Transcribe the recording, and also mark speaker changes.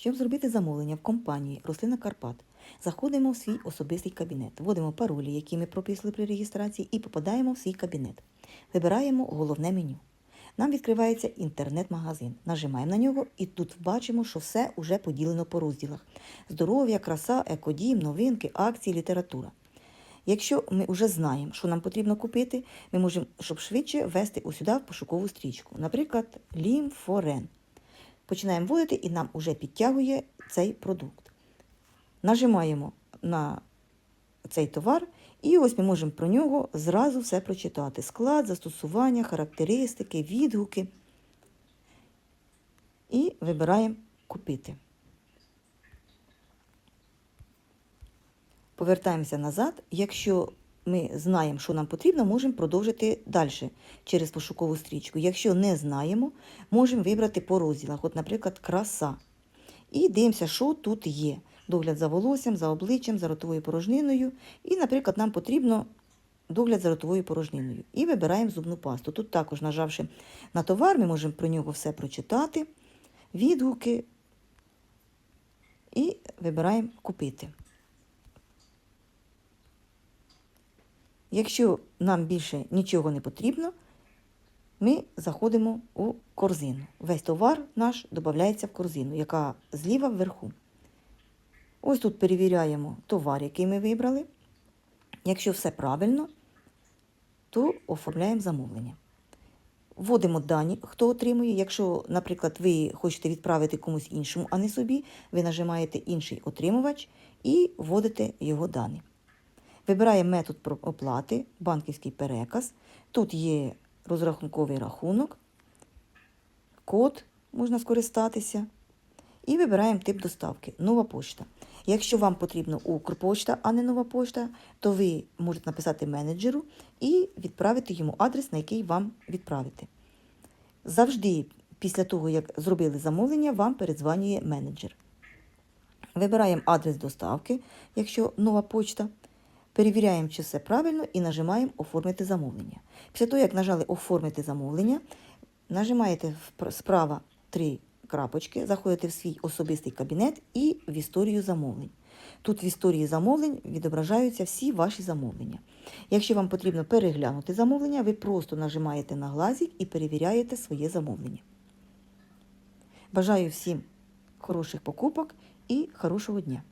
Speaker 1: Щоб зробити замовлення в компанії Рослина Карпат, заходимо в свій особистий кабінет, вводимо паролі, які ми прописали при реєстрації, і попадаємо в свій кабінет. Вибираємо головне меню. Нам відкривається інтернет-магазин. Нажимаємо на нього і тут бачимо, що все вже поділено по розділах: здоров'я, краса, екодім, новинки, акції, література. Якщо ми вже знаємо, що нам потрібно купити, ми можемо, щоб швидше ввести усюди в пошукову стрічку. Наприклад, лімфорен. Починаємо вводити і нам вже підтягує цей продукт. Нажимаємо на цей товар, і ось ми можемо про нього зразу все прочитати: склад, застосування, характеристики, відгуки. І вибираємо купити. Повертаємося назад. Якщо ми знаємо, що нам потрібно, можемо продовжити далі через пошукову стрічку. Якщо не знаємо, можемо вибрати по розділах, от, наприклад, краса. І дивимося, що тут є. Догляд за волоссям, за обличчям, за ротовою порожниною. І, наприклад, нам потрібно догляд за ротовою порожниною. І вибираємо зубну пасту. Тут також, нажавши на товар, ми можемо про нього все прочитати, відгуки і вибираємо купити. Якщо нам більше нічого не потрібно, ми заходимо у корзину. Весь товар наш додається в корзину, яка зліва вверху. Ось тут перевіряємо товар, який ми вибрали. Якщо все правильно, то оформляємо замовлення. Вводимо дані, хто отримує. Якщо, наприклад, ви хочете відправити комусь іншому, а не собі, ви нажимаєте інший отримувач і вводите його дані. Вибираємо метод оплати, банківський переказ. Тут є розрахунковий рахунок, код можна скористатися. І вибираємо тип доставки нова почта. Якщо вам потрібно Укрпошта, а не нова пошта, то ви можете написати менеджеру і відправити йому адрес, на який вам відправити. Завжди, після того, як зробили замовлення, вам передзвонює менеджер. Вибираємо адрес доставки, якщо нова почта. Перевіряємо, чи все правильно, і нажимаємо Оформити замовлення. Після того, як нажали Оформити замовлення, нажимаєте справа три крапочки, заходите в свій особистий кабінет і в історію замовлень. Тут в історії замовлень відображаються всі ваші замовлення. Якщо вам потрібно переглянути замовлення, ви просто нажимаєте на глазик і перевіряєте своє замовлення. Бажаю всім хороших покупок і хорошого дня!